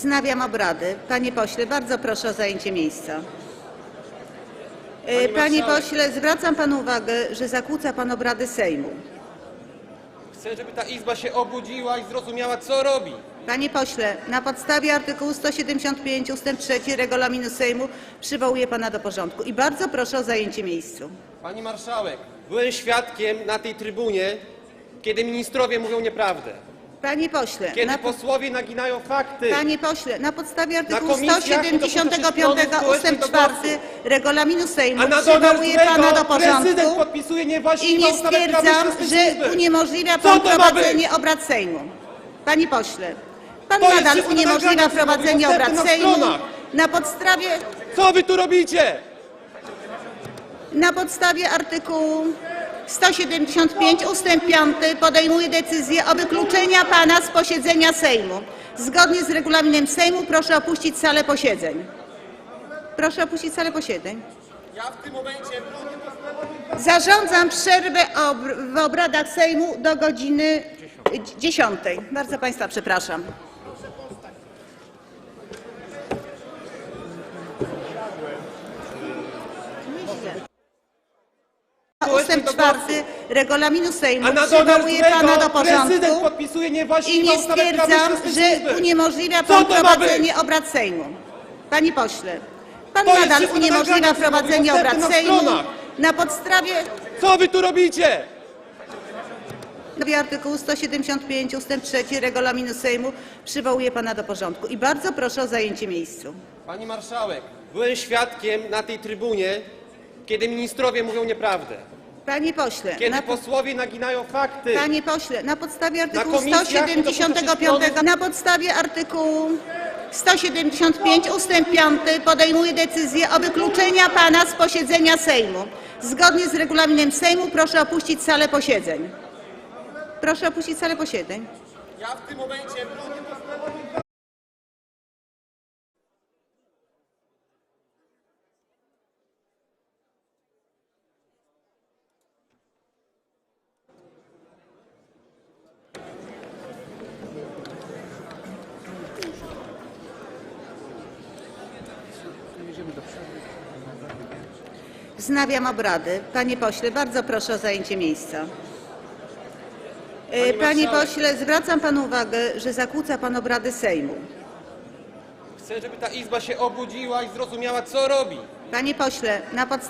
Wznawiam obrady. Panie pośle, bardzo proszę o zajęcie miejsca. E, Pani Panie marszałek. pośle, zwracam panu uwagę, że zakłóca pan obrady Sejmu. Chcę, żeby ta Izba się obudziła i zrozumiała, co robi. Panie pośle, na podstawie artykułu 175 ust. 3 regulaminu Sejmu przywołuję pana do porządku i bardzo proszę o zajęcie miejsca. Pani marszałek, byłem świadkiem na tej trybunie, kiedy ministrowie mówią nieprawdę. Panie pośle, Kiedy na, posłowie naginają fakty. panie pośle, na podstawie artykułu komisjach do 175 stron ust. społecznych do 4 głosu. regulaminu Sejmu A na przywołuję pana do prezydent porządku podpisuje i niewłaściwą nie ustawę prawa stwierdzam, że uniemożliwia Co pan to ma prowadzenie obrad Sejmu. Panie pośle, pan To jest nadal wszystko uniemożliwia co prowadzenie obrad dostępne na Sejmu stronach. na podstawie Co wy tu robicie? Na podstawie artykułu 175 ust. 5 podejmuję decyzję o wykluczeniu pana z posiedzenia Sejmu. Zgodnie z regulaminem Sejmu proszę opuścić salę posiedzeń. Proszę opuścić salę posiedzeń. Zarządzam przerwę w obradach Sejmu do godziny 10. Bardzo państwa przepraszam. Ustęp czwarty regulaminu Sejmu przywołuję pana do porządku i nie stwierdzam, że uniemożliwia pan prowadzenie obrad Sejmu. Panie pośle, pan nadal uniemożliwia prowadzenie obrad Sejmu na podstawie Co wy tu robicie? Artykułu 175 ust. 3 regulaminu Sejmu przywołuję pana do porządku i bardzo proszę o zajęcie miejsca. Pani marszałek, byłem świadkiem na tej trybunie, kiedy ministrowie mówią nieprawdę. Panie pośle, Kiedy na, posłowie naginają fakty. panie pośle, na podstawie artykułu komisjach 175 do na podstawie artykułu 175 ust. 5 podejmuję decyzję o wykluczeniu pana z posiedzenia Sejmu. Zgodnie z regulaminem Sejmu proszę opuścić salę posiedzeń. Proszę opuścić salę posiedzeń. Ja w tym momencie Wznawiam obrady. Panie pośle, bardzo proszę o zajęcie miejsca. E, Pani Panie marszałek. pośle, zwracam panu uwagę, że zakłóca pan obrady Sejmu. chcę, żeby ta Izba się obudziła i zrozumiała, co robi. Panie pośle, na podstawie